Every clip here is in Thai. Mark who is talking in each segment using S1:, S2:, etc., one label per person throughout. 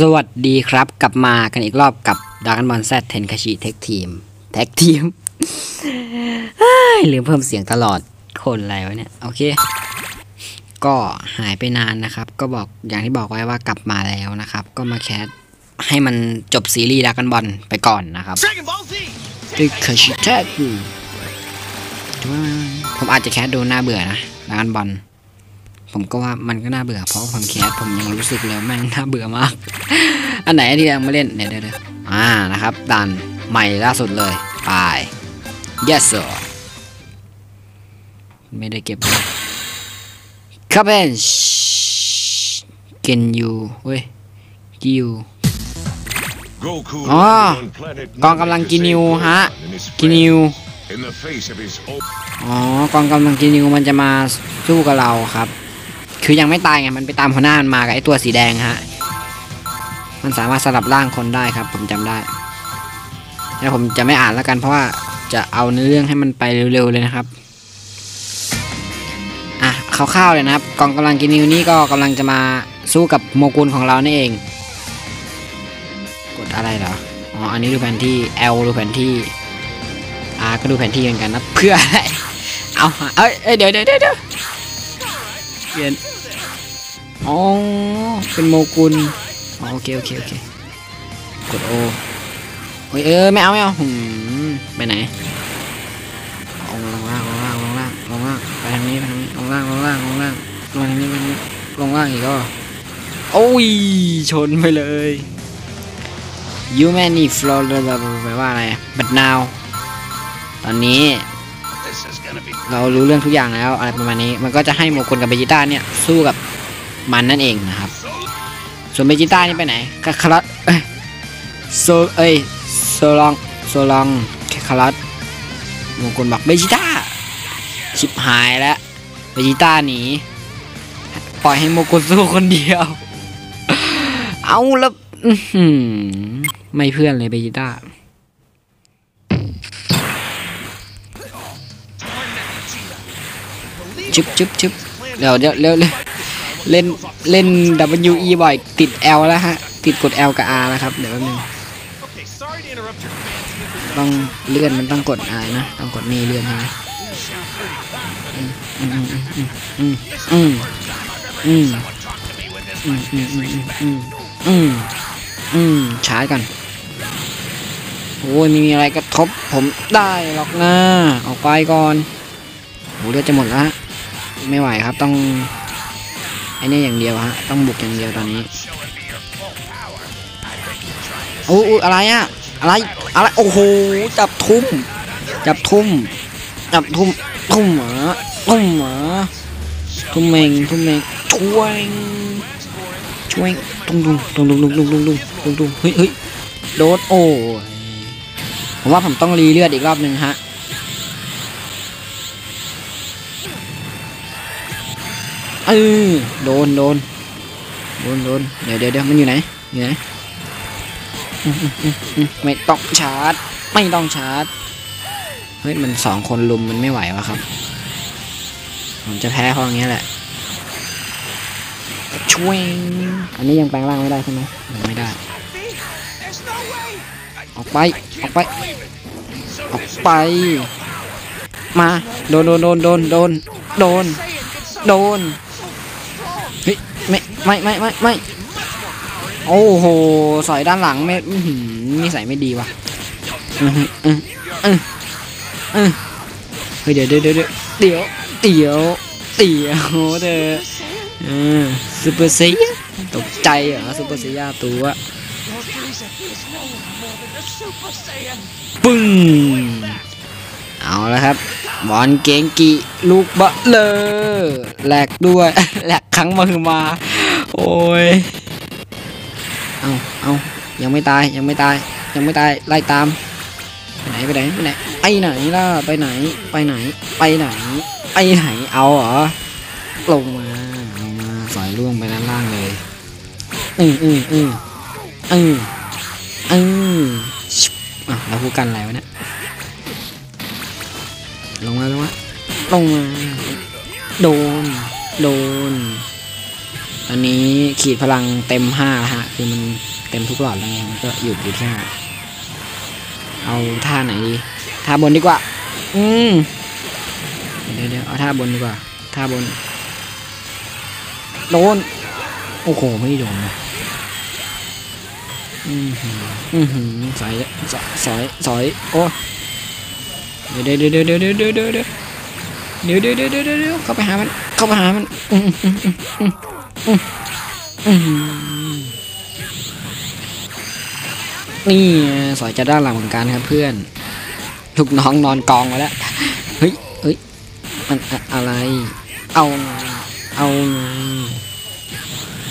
S1: สวัสดีครับ กลับมากันอีกรอบกับดากันบอลแซดเทนคาชิเทคทีมแท็กทีมลืมเพิ่มเสียงตลอดคนอะไรวะเนี่ย โอเค ก็หายไปนานนะครับ ก็บอกอย่างที่บอกไว้ว่ากลับมาแล้วนะครับ ก็มาแคสให้มันจบซีรีส์ดากันบอลไปก่อนนะครับ
S2: Dragon Ball Z!
S1: ตึกคาชิแท็กผมอาจจะแคสดูน่าเบื่อนะดากันบอล ผมก็ว่ามันก็น่าเบื่อเพราะผมแคสผมยังรู้สึกเลยว่าแม่งน่าเบื่อมาก อันไหนที่ยังไม่เล่นเดี๋ยวเดี๋ยวเดี๋ยวอ่านะครับดันใหม่ล่าสุดเลยไป yes sir ไม่ได้เก็บเลยคับเบนกินยูเว้ยกิว
S3: Goku
S1: อ๋อ
S3: landed on planet
S1: กองกำลังกินนิวฮะ
S3: and his
S1: กินนิว
S3: friend in the face of his own
S1: อ๋อกองกำลังกินนิวมันจะมาสู้กับเราครับ คือยังไม่ตายไง มันไปตามหัวหน้ามันมากับไอตัวสีแดงฮะ มันสามารถสลับร่างคนได้ครับ ผมจำได้แล้วผมจะไม่อ่านแล้วกันเพราะว่าจะเอาเนื้อเรื่องให้มันไปเร็วๆเลยนะครับ อะคร่าวๆเลยนะครับ กองกำลังกินิวนี่ก็กำลังจะมาสู้กับโมกุลของเรานี่เอง กดอะไรเหรอ อ๋อ อันนี้ดูแผนที่ L ดูแผนที่ R ก็ดูแผนที่เหมือนกันนะ เพื่ออะไร เอา เอ้ยเอ้ยเดี๋ยวเดี๋ยวเดี๋ยว เยวเปลี่ยนอ๋อ เป็นโมกุลอ๋อโอเคโอเคโอเค กดโอโอ้ยเออไม่เอาไม่เอาหืมไปไหนลงล่างลงล่างลงล่างลงล่างไปทางนี้ไปทางนี้ลงล่างลงล่างลงล่างลงทางนี้ไปทางนี้ลงล่างอีกก็โอ้ยชนไปเลย you many floor แปลว่าอะไร but now ตอนนี้ เรารู้เรื่องทุกอย่างแล้วอะไรประมาณนี้ มันก็จะให้โมกุลกับเบจิต้าเนี่ยสู้กับมันนั่นเองนะครับ ส่วนเบจิต้านี่ไปไหนคาคารัตเอ้โซเอ้ยโซลองโซลองคาคารัตโมกุลบอกเบจิต้าชิบหายแล้วเบจิต้าหนีปล่อยให้โมกุลสู้คนเดียว เอาแล้วไม่เพื่อนเลยเบจิต้า ชึบชึบชึบเดี๋ยวเดี๋ยวเร็วเล่นเล่น W E บ่อยติด L แล้วฮะ ติดกด L กับ R นะครับ เดี๋ยวแป๊บนึงต้องเลื่อนมันต้องกดอะไรนะ ต้องกดนี่เลื่อนใช่ไหมอืมอืมอืมอืมอืมอืมอืมอืมอืมอืมช้ากันโอ้ยไม่มีอะไรกระทบผมได้หรอกนะออกไปก่อนโหเลือดจะหมดแล้ว ไม่ไหวครับต้องไอ้นี่อย่างเดียวฮะต้องบุกอย่างเดียวตอนนี้โอ้อะไรอะอะไรอะไรโอ้โหจับทุ่ม จับทุ่ม จับทุ่มทุ่มเหรอทุ่มเหรอทุ่มเมงทุ่มเมงช่วยช่วยตุ้งตุ้งตุ้งตุ้งตุ้งตุ้งตุ้งตุ้งตุ้งเฮ้ยเฮ้ยโดนโอ้ผมว่าผมต้องรีเลือดอีกรอบหนึ่งฮะ เออโดนโดนโดนโดนเดี๋ยวเดี๋ยวเดี๋ยวมันอยู่ไหนอยู่ไหนอืมอืมอืมอืมไม่ต้องชาร์จ ไม่ต้องชาร์จเฮ้ยมันสองคนลุมมันไม่ไหววะครับ ผมจะแพ้เพราะอย่างเงี้ยแหละช่วยอันนี้ยังแปลงร่างไม่ได้ใช่ไหมยังไม่ได้ออกไปออกไปออกไป มา โดนโดนโดนโดนโดนโดนโดนเฮ้ย ไม่ไม่ไม่ไม่ไม่โอ้โหสอยด้านหลังไม่อื้อหือนิสัยไม่ดีว่ะอือหืออืออืออือเฮ้ยเดี๋ยวเดี๋ยวเดี๋ยวเดี๋ยวเดี๋ยวเดี๋ยวเดี๋ยวเด้อเออซูเปอร์เซียตกใจเหรอซูเปอร์เซียตัวปึ้ง เอาแล้วครับบอลเกงกิลูกบะเลอแหลกด้วยแหลกครั้งมาคือมา โอ้ยเอาเอายังไม่ตายยังไม่ตาย ยังไม่ตายไล่ตามไปไหนไปไหนไปไหนไปไหนล่ะไปไหนไปไหนไปไหนไปไหนเอาเหรอลงมาลงมาสอยล่วงไปด้านล่างเลยอืมอืมอืมอืมอืมอะแล้วพูดกันอะไรวะเนี่ย ลงมาลงมาลงมาโดน โดนตอนนี้ขีดพลังเต็มห้าแล้วฮะ คือมันเต็มทุกหลอดแล้วไงมันก็หยุดอยู่ที่ห้าเอาท่าไหนดี ท่าบนดีกว่า อืมเดี๋ยวเดี๋ยวเอาท่าบนดีกว่า ท่าบน โดน โอ้โห ไม่โดนนะอืมอืมหือสอยสอยสอยสอย โอ้ เดี๋ยวเดี๋ยวเดี๋ยวเดี๋ยวเดี๋ยวเดี๋ยวเดี๋ยวเดี๋ยวเดี๋ยวเดี๋ยวเดี๋ยวเดี๋ยวเข้าไปหามัน เข้าไปหามันนี่สอยจะด้านหลังเหมือนกันครับเพื่อนลูกน้องนอนกองไว้แล้ว เฮ้ยเฮ้ย มันอะไร เอา เอา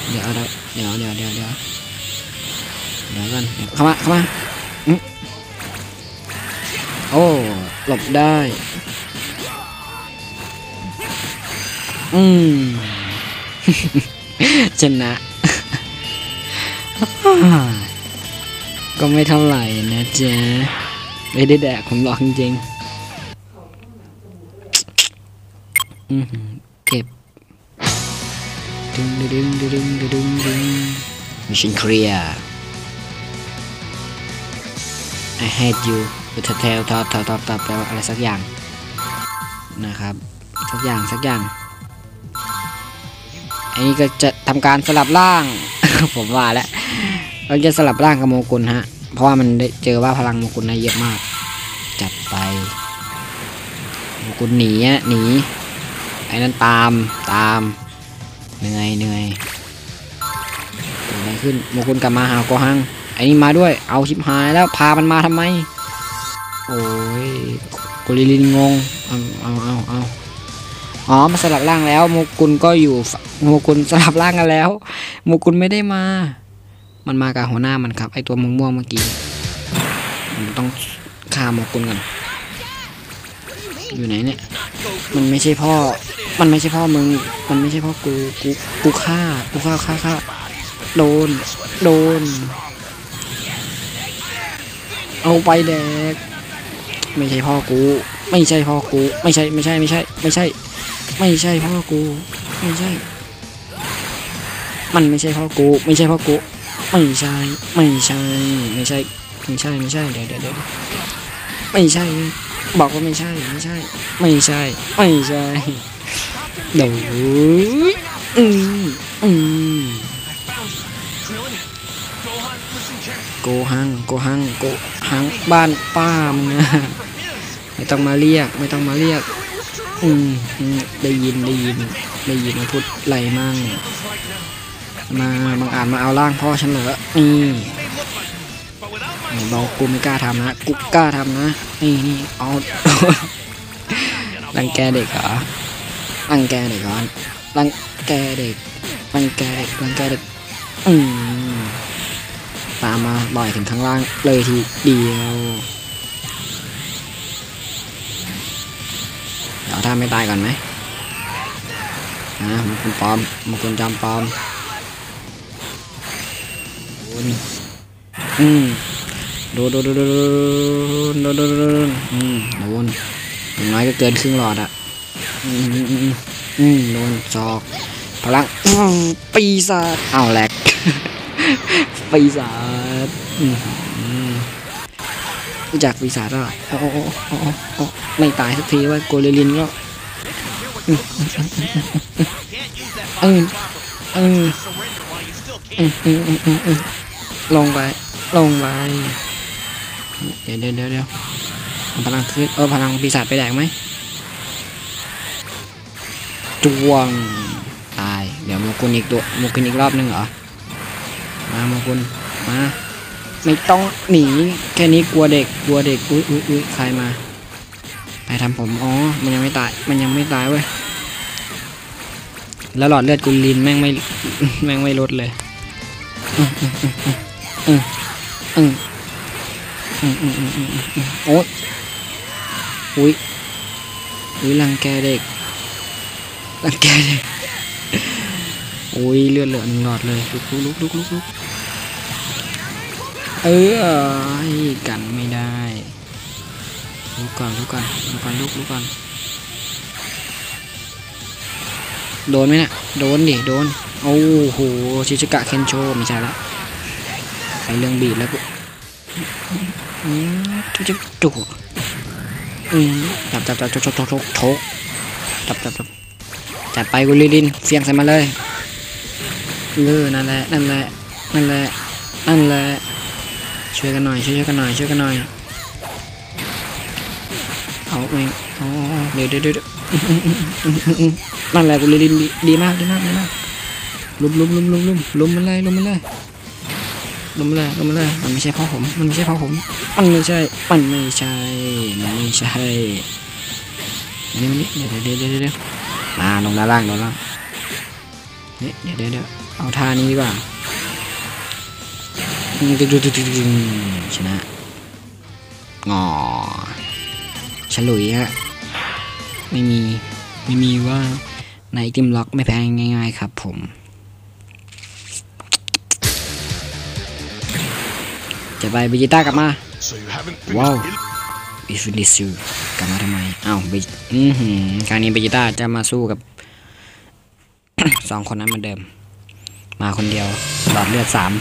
S1: เดี๋ยวเดี๋ยวเดี๋ยวเดี๋ยวเดี๋ยวเดี๋ยวกันเข้ามา เข้ามา โอ้ หลบได้ อืม ชนะ ก็ไม่เท่าไหร่นะจ๊ะ ไม่ได้แดกผมหรอกจริงอือหือเก็บ ดึงดึงดึงดึงดึงดึงมิชชั่นเคลียร์ I hate you เป็นเทลทอทอทอทอแปลว่าอะไรสักอย่างนะครับ สักอย่างสักอย่างอันนี้ก็จะทำการสลับร่าง ผมว่าแล้วเราจะสลับร่างกับโมกุลฮะ เพราะว่ามันได้เจอว่าพลังโมกุลนะเยอะมาก จัดไปโมกุลหนีอะหนีไอ้นั่นตามตามเหนื่อยเหนื่อยเกิดอะไรขึ้นโมกุลกลับมาหาโกหังไอ้นี่มาด้วยเอาชิบหายแล้วพามันมาทำไม โอ้ยโกลิลินงงเอาเอาเอาเอาอ๋อมาสลับร่างแล้วโมกุลก็อยู่โมกุลสลับร่างกันแล้วโมกุลไม่ได้มา มันมากับหัวหน้ามันครับไอตัวม่วงเมื่อกี้ผมต้องฆ่าโมกุลก่อนอยู่ไหนเนี่ย มันไม่ใช่พ่อ มันไม่ใช่พ่อมึง มันไม่ใช่พ่อกู กู กูฆ่า กูฆ่าฆ่าฆ่าโดน โดน เอาไปแดก ไม่ใช่พ่อกู ไม่ใช่พ่อกู ไม่ใช่ไม่ใช่ไม่ใช่ ไม่ใช่ ไม่ใช่พ่อกู ไม่ใช่ มันไม่ใช่พ่อกู ไม่ใช่พ่อกู ไม่ใช่ ไม่ใช่ ไม่ใช่ ไม่ใช่ไม่ใช่เดี๋ยวเดี๋ยวเดี๋ยวไม่ใช่ บอกว่าไม่ใช่ ไม่ใช่ ไม่ใช่ ไม่ใช่เดี๋ยวอืมอืมโกหังโกหังโกหังบ้านป้ามึงนะ ไม่ต้องมาเรียก ไม่ต้องมาเรียก อืมอืมได้ยินได้ยิน ได้ยินมาพูดไรมั่งมาบางอ่าจมาเอาร่างพ่อฉันเหรอนี่
S2: He may look like him, but without my
S1: ไหนบอกกูไม่กล้าทำนะกูกล้าทำนะนี่นี่เอารังแกเด็กเหรอรังแกเด็กเหรอรังแกเด็กรังแกเด็กรังแกเด็กอืมตามมาบ่อยถึงข้างล่างเลยทีเดียว เดี๋ยวถ้าไม่ตายก่อนไหมนะมันคุณปอมมันคุณจำปอมโดนอืมโดนโดนโดนโดนโดนโดนโดนโดนอืมโดนอย่างน้อยก็เกินครึ่งหลอดอะอืมอืมอืมโดนจอกพลังปีศาจอ้าวแหลกปีศาจ รู้จักปีศาจแล้วเหรอโอ้โอ้โอ้โอ้โอ้โอ้ไม่ตายสักทีว่าโกเลลินก็เออเออ
S2: surrender while you still
S1: อื
S2: can.
S1: มอืมอืมอืมอืมลงไป ลงไป เดี๋ยวเดี๋ยวเดี๋ยวพลังขึ้นเออพลังปีศาจไปแดกไหมจวง ตาย เดี๋ยวโมกุลอีกตัวโมกุลอีกรอบนึงเหรอ มาโมกุลมา ไม่ต้องหนี แค่นี้กลัวเด็ก กลัวเด็ก อุ้ยอุ้ยอุ้ยใครมาไปรทำผม อ๋อ มันยังไม่ตาย มันยังไม่ตายเว้ย แล้วหลอดเลือดกุลินแม่งไม่ แม่งไม่ลดเลยอืออืออืออืออืออืออือโอ๊ยอุ้ยอุ้ยรังแกเด็กรังแกเด็กอุ้ยเลือดเหลือหนึ่งหลอดเลยลุกลุกลุกลุกลุก เออกันไม่ได้ลุกก่อนลุกก่อนลุกก่อนลุกลุกก่อนโดนไหมเนี่ยโดนดิโดนโอ้โหชิชกะเคนโชไม่ใช่ละช้เรื่องบีบแล้วกูอืมจุ๊บจุ๊บจุ๊บอืมจับจับจับโชกโชกโชกโชกจับจับจับจัดไปกุลิดินเฟียงใส่มาเลยเออนั่นแหละนั่นแหละนั่นแหละนั่นแหละ ช่วยกันหน่อยช่วยกันหน่อยช่วยกันหน่อยเอาเองเอาเอเดี๋ยวเดี๋ยวเดี๋ยวนั่นแหละกุลิดินดีดีมากดีมากดีมากลุมลุมลุมลุมลุมลุมมันเลยลุมมันเลยลงมาเลยลงมาเลยมันไม่ใช่เพ่อผม มันไม่ใช่เพ่อผมมันไม่ใช่มันไม่ใช่มันไม่ใช่นี่นี่เดี๋ยวเดี๋ยวเดี๋ยวเดี๋ยวมาลงด้านล่างลงล่างนี่เดี๋ยวเดี๋ยวเดี๋ยวเอาท่านี้ดีกว่า ชนะงอฉลุยฮะ ไม่มี ไม่มีว่าในติมล็อกไม่แพงง่ายๆครับผมจะไปเบจิต้ากลับมา
S3: So you haven't
S1: Wow.
S3: finished.
S1: อิฟิลิซูกลับมาทำไมอ้าวเบจิอือหือครั้งนี้เบจิต้าจะมาสู้กับสองคนนั้นเหมือนเดิม มาคนเดียวหลอดเลือดสาม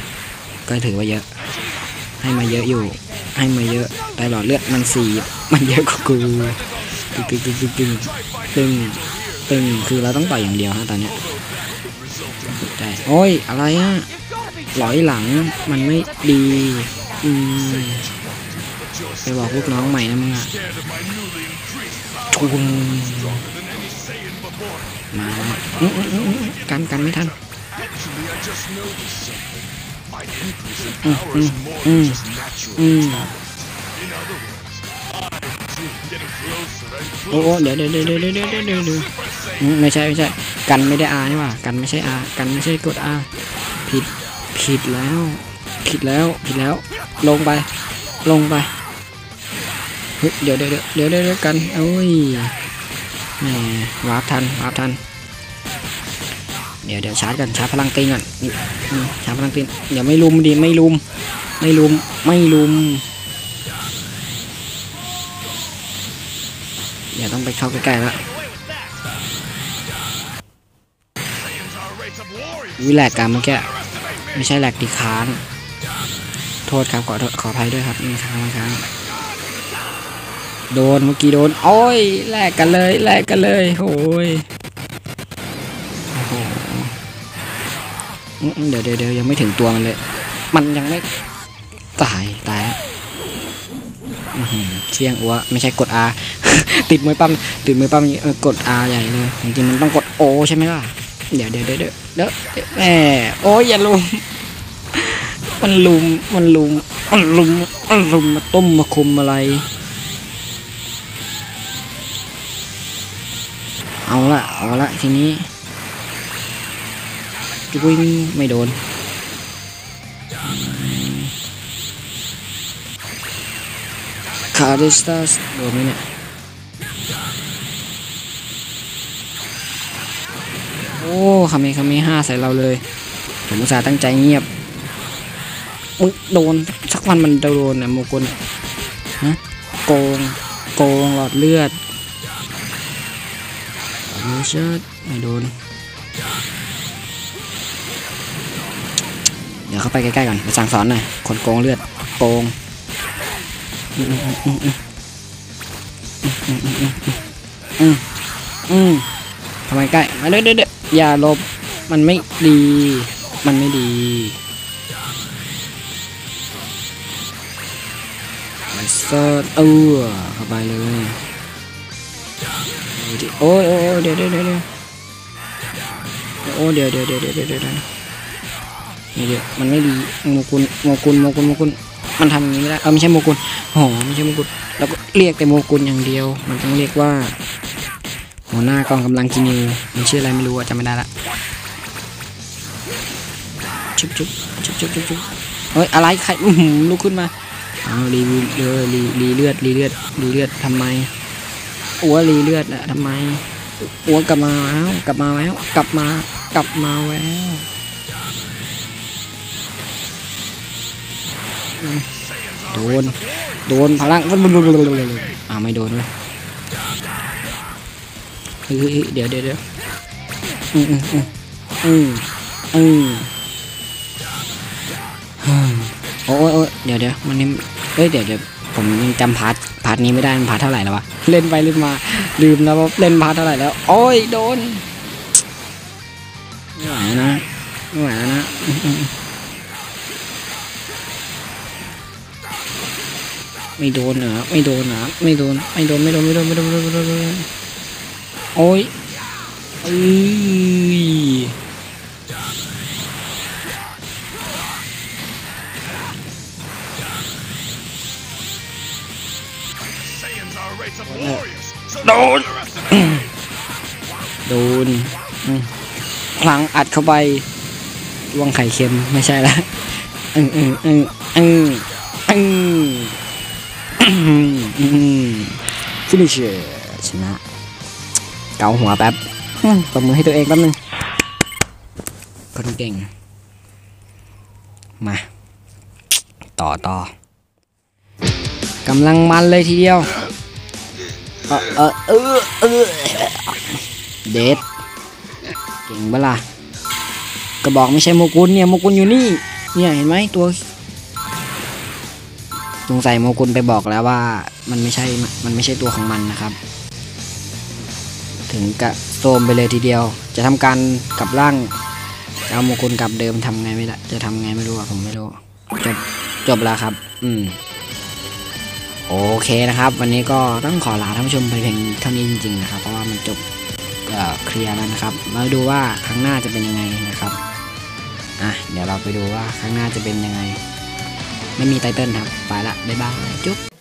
S1: ก็ถือว่าเยอะ ให้มาเยอะอยู่ ให้มาเยอะแต่หลอดเลือดมันสีมันเยอะกว่ากูตึงตึงตึงตึงตึงตึงตึงคือเราต้องต่อยอย่างเดียวฮะตอนเนี้ยใช่โอ้ยอะไรอะหลอยหลังมันไม่ดีอืมไปบอกลูกน้องใหม่นะมึงอะทุนมาแล้วกันกันไม่ทัน
S3: My increase in power is more than just natural.
S1: อืม
S3: In other words, I'm getting closer and
S1: โอ้โอ้
S3: closer.
S1: เดี๋ยวเดี๋ยวเดี๋ยวเดี๋ยวเดี๋ยวเดี๋ยวเดี๋ยวเดี๋ยวอืมไม่ใช่ไม่ใช่กันไม่ได้อานี่หว่ากันไม่ใช่อากันไม่ใช่กดอาผิดผิดแล้ว ผิดแล้วผิดแล้ว ลงไป ลงไปเฮ้ยเดี๋ยวเดี๋ยวเดี๋ยวเดี๋ยวเดี๋ยวกันโอ้ยแหมวาร์ปทันวาร์ปทัน เดี๋ยวเดี๋ยวชาร์จกันชาร์จพลังตีก่อนนี่ชาร์จพลังตีเดี๋ยวไม่ลุมดิไม่ลุม ไม่ลุมไม่ลุม เดี๋ยวต้องไปเข้าใกล้ๆแล้ววิแลกกันเมื่อกี้ไม่ใช่แหลกดีค้างโทษครับขอโทษขออภัยด้วยครับนี่ค้างค้างโดนเมื่อกี้โดนโอ้ยแลกกันเลยแลกกันเลยโอ้ยโอ้โห เดี๋ยวเดี๋ยวยังไม่ถึงตัวมันเลย มันยังไม่ตายตายเชียงอัวไม่ใช่กด R ติดมือปั๊มติดมือปั๊มกด R ใหญ่เลยจริงๆมันต้องกด O ใช่ไหมล่ะเดี๋ยวเดี๋ยวเดี๋ยวเดี๋ยวเดี๋ยวแหมโอ้ยอย่าลุมมันลุมมันลุมมันลุมมันลุมมาต้มมาคุมอะไร เอาละเอาละทีนี้ วิ่งไม่โดน คาร์ดิสตัสโดนไหมเนี่ยโอ้คาเมคาเมห้าใส่เราเลย ผมอุตส่าห์ตั้งใจเงียบมึงโดน สักวันมันโดนนะโมกุลฮะโกง โกงหลอดเลือดหลอดเลือดเชิดไม่โดน ดี๋ยวเข้าไปใกล้ๆก่อนไปสั่งสอนหน่อยคนโกงเลือดโกงอืมทำไมใกล้มาเด้อเด้ออย่าลบมันไม่ดี มันไม่ดี มันเซิร์เออเข้าไปเลยโอ้ยโอ้ยเดี๋ยวเดี๋ยวเดี๋ยวโอ้เดี๋ยวเดี๋ยวเดี๋ยวเดี๋ยวเดี๋ยว เดี๋ยวเยวนี่ยมันไม่ดีโมกุลโมกุลโมกุลโมกุลมันทำอย่างนี้ไม่ได้เออไม่ใช่โมกุลโอ้โหไม่ใช่โมกุลแล้วก็เรียกแต่โมกุลอย่างเดียว มันต้องเรียกว่าหัวหน้ากองกำลังกินิวมันชื่ออะไรไม่รู้อะจำไม่ได้ละชุบชุบชุบชุบชุบชุบเฮ้ยอะไรใครอื้อหือลุกขึ้นมาอ้าวรีวิวเออรีรีเลือดรีเลือดรีเลือดทำไมอ้วรีเลือดอะทำไมอ้วกลับมาแล้วกลับมาแล้วกลับมากลับมาแล้ว โดน โดนพลังอ้าไม่โดนเลยเฮ้ยเดี๋ยวเดี๋ยวเดี๋ยวอืมอืมอืมอืมโอ้ยโอ้ยเดี๋ยวเดี๋ยวมันนี่เอ้ยเดี๋ยวเดี๋ยวผมยังจำพาร์ทพาร์ทนี้ไม่ได้มันพาร์ทเท่าไหร่แล้ววะเล่นไปเล่นมาลืมแล้วว่าเล่นพาร์ทเท่าไหร่แล้ว โอ้ยโดนไม่ไหวนะไม่ไหวแล้วนะ ไม่โดนเหรอไม่โดนเหรอไม่โดนไม่โดนไม่โดนไม่โดนไม่โดนไม่โดนไม่โดนไม่โดนโอ้ยเอ้ย
S2: Saiyans are a race of warriors, so
S3: No.
S2: don't underestimate.
S1: โดนอืมพลังอัดเข้าไปลวงไข่เค็มไม่ใช่ละอืมอืมอืมอืมอืม อืมฟินิชเชอร์ชนะ เกาหัวแป๊บอืมตบมือให้ตัวเองแป๊บนึง คนเก่ง มา ต่อต่อกำลังมันเลยทีเดียว เออเออเออเออเดทเก่งเปะล่ะกระบอกไม่ใช่โมกุลเนี่ยโมกุลอยู่นี่ เนี่ยเห็นไหมตัว สงสัยโมกุลไปบอกแล้วว่ามันไม่ใช่ มันไม่ใช่ตัวของมันนะครับ ถึงกะโซมไปเลยทีเดียว จะทำการกลับร่างเอาโมกุลกลับเดิมทำไงไม่ได้จะทำไงไม่รู้อะผมไม่รู้จบจบแล้วครับ อืม โอเคนะครับ วันนี้ก็ต้องขอลาท่านผู้ชมไปเพียงเท่านี้จริงๆนะครับ เพราะว่ามันจบเอ่อเคลียร์แล้วนะครับ มาดูว่าครั้งหน้าจะเป็นยังไงนะครับ อะ เดี๋ยวเราไปดูว่าครั้งหน้าจะเป็นยังไง ไม่มีไตเติลครับ ไปละ บ๊ายบาย จุ๊บ